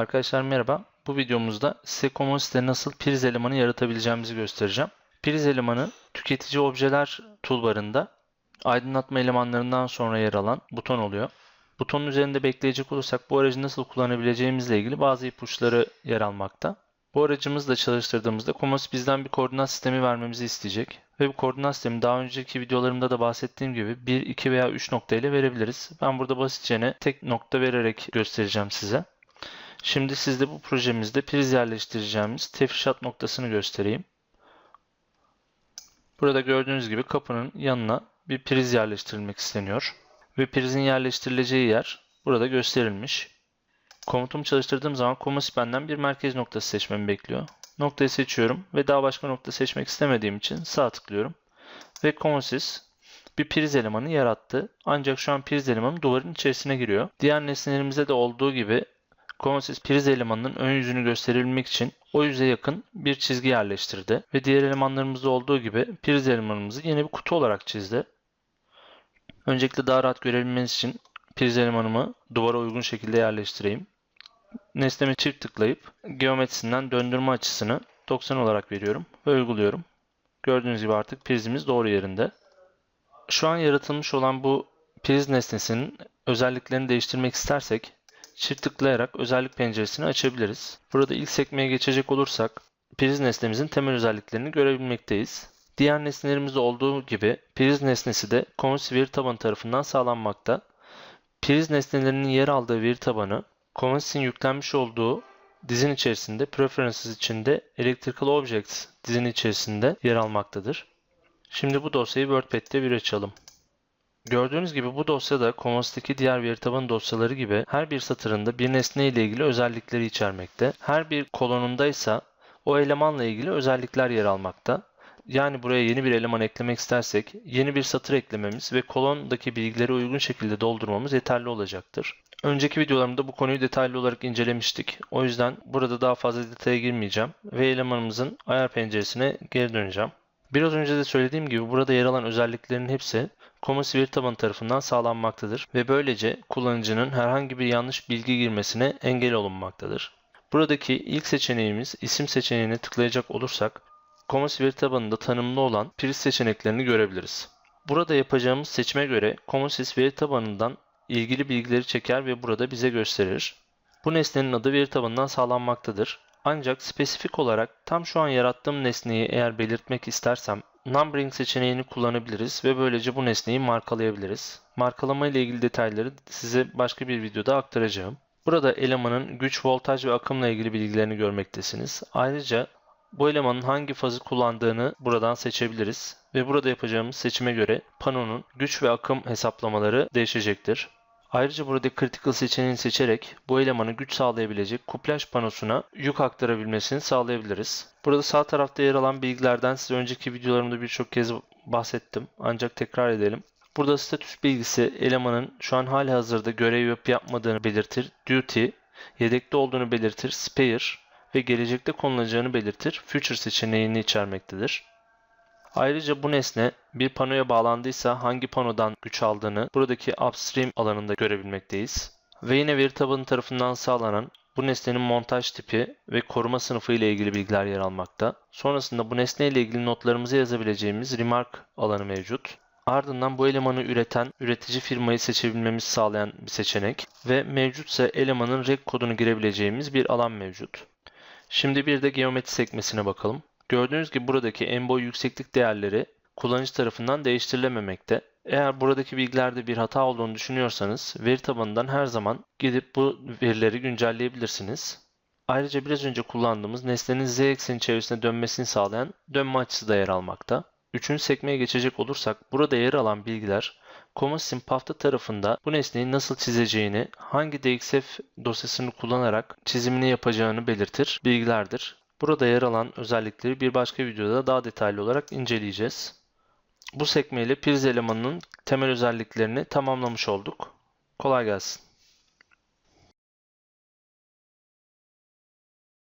Arkadaşlar merhaba. Bu videomuzda size Commonsite'de nasıl priz elemanı yaratabileceğimizi göstereceğim. Priz elemanı tüketici objeler toolbarında aydınlatma elemanlarından sonra yer alan buton oluyor. Butonun üzerinde bekleyecek olursak bu aracı nasıl kullanabileceğimizle ilgili bazı ipuçları yer almakta. Bu aracımızla çalıştırdığımızda Commons bizden bir koordinat sistemi vermemizi isteyecek. Ve bu koordinat sistemi daha önceki videolarımda da bahsettiğim gibi 1, 2 veya 3 nokta ile verebiliriz. Ben burada basitçe tek nokta vererek göstereceğim size. Şimdi sizde bu projemizde priz yerleştireceğimiz tefrişat noktasını göstereyim. Burada gördüğünüz gibi kapının yanına bir priz yerleştirilmek isteniyor. Ve prizin yerleştirileceği yer burada gösterilmiş. Komutumu çalıştırdığım zaman Commons benden bir merkez noktası seçmemi bekliyor. Noktayı seçiyorum ve daha başka nokta seçmek istemediğim için sağ tıklıyorum. Ve Commons bir priz elemanı yarattı. Ancak şu an priz elemanı duvarın içerisine giriyor. Diğer nesnelerimizde de olduğu gibi Commons priz elemanının ön yüzünü gösterebilmek için o yüze yakın bir çizgi yerleştirdi. Ve diğer elemanlarımızda olduğu gibi priz elemanımızı yeni bir kutu olarak çizdi. Öncelikle daha rahat görebilmeniz için priz elemanımı duvara uygun şekilde yerleştireyim. Nesneme çift tıklayıp geometrisinden döndürme açısını 90 olarak veriyorum ve uyguluyorum. Gördüğünüz gibi artık prizimiz doğru yerinde. Şu an yaratılmış olan bu priz nesnesinin özelliklerini değiştirmek istersek çift tıklayarak özellik penceresini açabiliriz. Burada ilk sekmeye geçecek olursak priz nesnemizin temel özelliklerini görebilmekteyiz. Diğer nesnelerimizde olduğu gibi priz nesnesi de Commons veri tabanı tarafından sağlanmakta. Priz nesnelerinin yer aldığı veri tabanı Commons'in yüklenmiş olduğu dizin içerisinde Preferences içinde Electrical Objects dizinin içerisinde yer almaktadır. Şimdi bu dosyayı WordPad'de bir açalım. Gördüğünüz gibi bu dosyada Commons'taki diğer veri tabanı dosyaları gibi her bir satırında bir nesne ile ilgili özellikleri içermekte. Her bir kolonunda ise o elemanla ilgili özellikler yer almakta. Yani buraya yeni bir eleman eklemek istersek yeni bir satır eklememiz ve kolondaki bilgileri uygun şekilde doldurmamız yeterli olacaktır. Önceki videolarımda bu konuyu detaylı olarak incelemiştik. O yüzden burada daha fazla detaya girmeyeceğim ve elemanımızın ayar penceresine geri döneceğim. Biraz önce de söylediğim gibi burada yer alan özelliklerin hepsi Commons veri tabanı tarafından sağlanmaktadır ve böylece kullanıcının herhangi bir yanlış bilgi girmesine engel olunmaktadır. Buradaki ilk seçeneğimiz isim seçeneğine tıklayacak olursak Commons veri tabanında tanımlı olan priz seçeneklerini görebiliriz. Burada yapacağımız seçime göre Commons veri tabanından ilgili bilgileri çeker ve burada bize gösterir. Bu nesnenin adı veri tabanından sağlanmaktadır. Ancak spesifik olarak tam şu an yarattığım nesneyi eğer belirtmek istersem numbering seçeneğini kullanabiliriz ve böylece bu nesneyi markalayabiliriz. Markalama ile ilgili detayları size başka bir videoda aktaracağım. Burada elemanın güç, voltaj ve akımla ilgili bilgilerini görmektesiniz. Ayrıca bu elemanın hangi fazı kullandığını buradan seçebiliriz ve burada yapacağımız seçime göre panonun güç ve akım hesaplamaları değişecektir. Ayrıca burada critical seçeneğini seçerek bu elemanı güç sağlayabilecek kuplaj panosuna yük aktarabilmesini sağlayabiliriz. Burada sağ tarafta yer alan bilgilerden size önceki videolarımda birçok kez bahsettim ancak tekrar edelim. Burada statüs bilgisi elemanın şu an hali hazırda görev yapıp yapmadığını belirtir. Duty, yedekte olduğunu belirtir. Spare ve gelecekte konulacağını belirtir. Future seçeneğini içermektedir. Ayrıca bu nesne bir panoya bağlandıysa hangi panodan güç aldığını buradaki upstream alanında görebilmekteyiz. Ve yine veri tabanı tarafından sağlanan bu nesnenin montaj tipi ve koruma sınıfı ile ilgili bilgiler yer almakta. Sonrasında bu nesne ile ilgili notlarımızı yazabileceğimiz remark alanı mevcut. Ardından bu elemanı üreten üretici firmayı seçebilmemizi sağlayan bir seçenek ve mevcutsa elemanın reg kodunu girebileceğimiz bir alan mevcut. Şimdi bir de geometri sekmesine bakalım. Gördüğünüz gibi buradaki en boy yükseklik değerleri kullanıcı tarafından değiştirilememekte. Eğer buradaki bilgilerde bir hata olduğunu düşünüyorsanız veri tabanından her zaman gidip bu verileri güncelleyebilirsiniz. Ayrıca biraz önce kullandığımız nesnenin z ekseni çevresine dönmesini sağlayan dönme açısı da yer almakta. Üçüncü sekmeye geçecek olursak burada yer alan bilgiler Commons'in pafta tarafında bu nesneyi nasıl çizeceğini, hangi DXF dosyasını kullanarak çizimini yapacağını belirtir bilgilerdir. Burada yer alan özellikleri bir başka videoda daha detaylı olarak inceleyeceğiz. Bu sekmeyle priz elemanının temel özelliklerini tamamlamış olduk. Kolay gelsin.